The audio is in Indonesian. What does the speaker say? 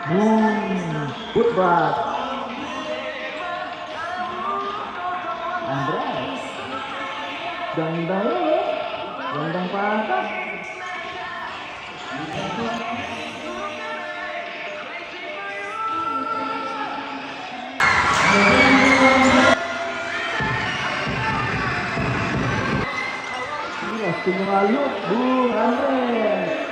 Hmm, putbak. Andres. Gandang ya. Gandang pantas. Gila, tinggal Bung Andres.